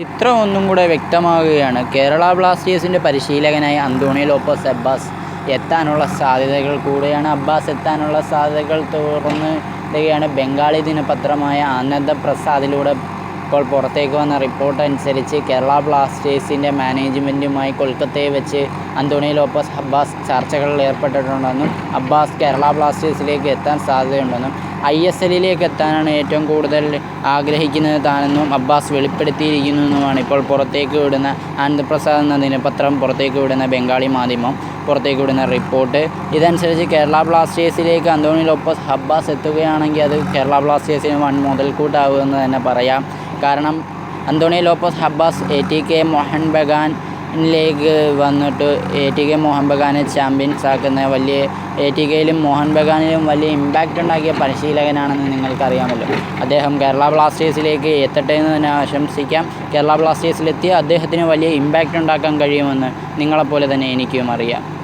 ചിത്രം ഒന്നും കൂടെ വ്യക്തമാവുകയാണ്. കേരള ബ്ലാസ്റ്റേഴ്സിന്റെ പരിശീലകനായി അന്തോണി ലോപ്പസ് അബ്ബാസ് എത്താനുള്ള സാധ്യതകൾ കൂടെയാണ്. അബ്ബാസ് എത്താനുള്ള സാധ്യതകൾ തുറന്നിടുകയാണ്. ബംഗാളി ദിനപത്രമായ ആനന്ദ പ്രസാദിലൂടെ ഇപ്പോൾ പുറത്തേക്ക് വന്ന റിപ്പോർട്ട് അനുസരിച്ച് കേരള ബ്ലാസ്റ്റേഴ്സിന്റെ മാനേജ്മെന്റുമായി കൊൽക്കത്തയെ വെച്ച് അന്തോണി ലോപ്പസ് അബ്ബാസ് ചർച്ചകളിൽ ഏർപ്പെട്ടിട്ടുണ്ടെന്നും അബ്ബാസ് കേരള ബ്ലാസ്റ്റേഴ്സിലേക്ക് എത്താൻ സാധ്യതയുണ്ടെന്നും ഐ എസ് എല്ലിലേക്ക് എത്താനാണ് ഏറ്റവും കൂടുതൽ ആഗ്രഹിക്കുന്നത് താനെന്നും അബ്ബാസ് വെളിപ്പെടുത്തിയിരിക്കുന്നുവെന്നുമാണ് ഇപ്പോൾ പുറത്തേക്ക് വിടുന്ന ആനന്ദപ്രസാദ് എന്ന ദിനപത്രം പുറത്തേക്ക് വിടുന്ന ബംഗാളി മാധ്യമം പുറത്തേക്ക് വിടുന്ന റിപ്പോർട്ട്. ഇതനുസരിച്ച് കേരള ബ്ലാസ്റ്റേഴ്സിലേക്ക് അന്തോണി ലോപ്പസ് അബ്ബാസ് എത്തുകയാണെങ്കിൽ അത് കേരള ബ്ലാസ്റ്റേഴ്സിന് വൻ മുതൽക്കൂട്ടാവുമെന്ന് തന്നെ പറയാം. കാരണം Antonio Lopez Habas A T K Mohun ബഗാനിലേക്ക് വന്നിട്ട് എ ടി കെ മോഹൻ ബഗാനെ ചാമ്പ്യൻസ് ആക്കുന്ന വലിയ എ ടി കെയിലും മോഹൻ ബഗാനിലും വലിയ ഇമ്പാക്റ്റ് ഉണ്ടാക്കിയ പരിശീലകനാണെന്ന് നിങ്ങൾക്കറിയാമല്ലോ. അദ്ദേഹം കേരള ബ്ലാസ്റ്റേഴ്സിലേക്ക് എത്തട്ടെ എന്ന് തന്നെ ആശംസിക്കാം. കേരള ബ്ലാസ്റ്റേഴ്സിലെത്തിയ അദ്ദേഹത്തിന് വലിയ ഇമ്പാക്റ്റ് ഉണ്ടാക്കാൻ കഴിയുമെന്ന് നിങ്ങളെപ്പോലെ തന്നെ എനിക്കും അറിയാം.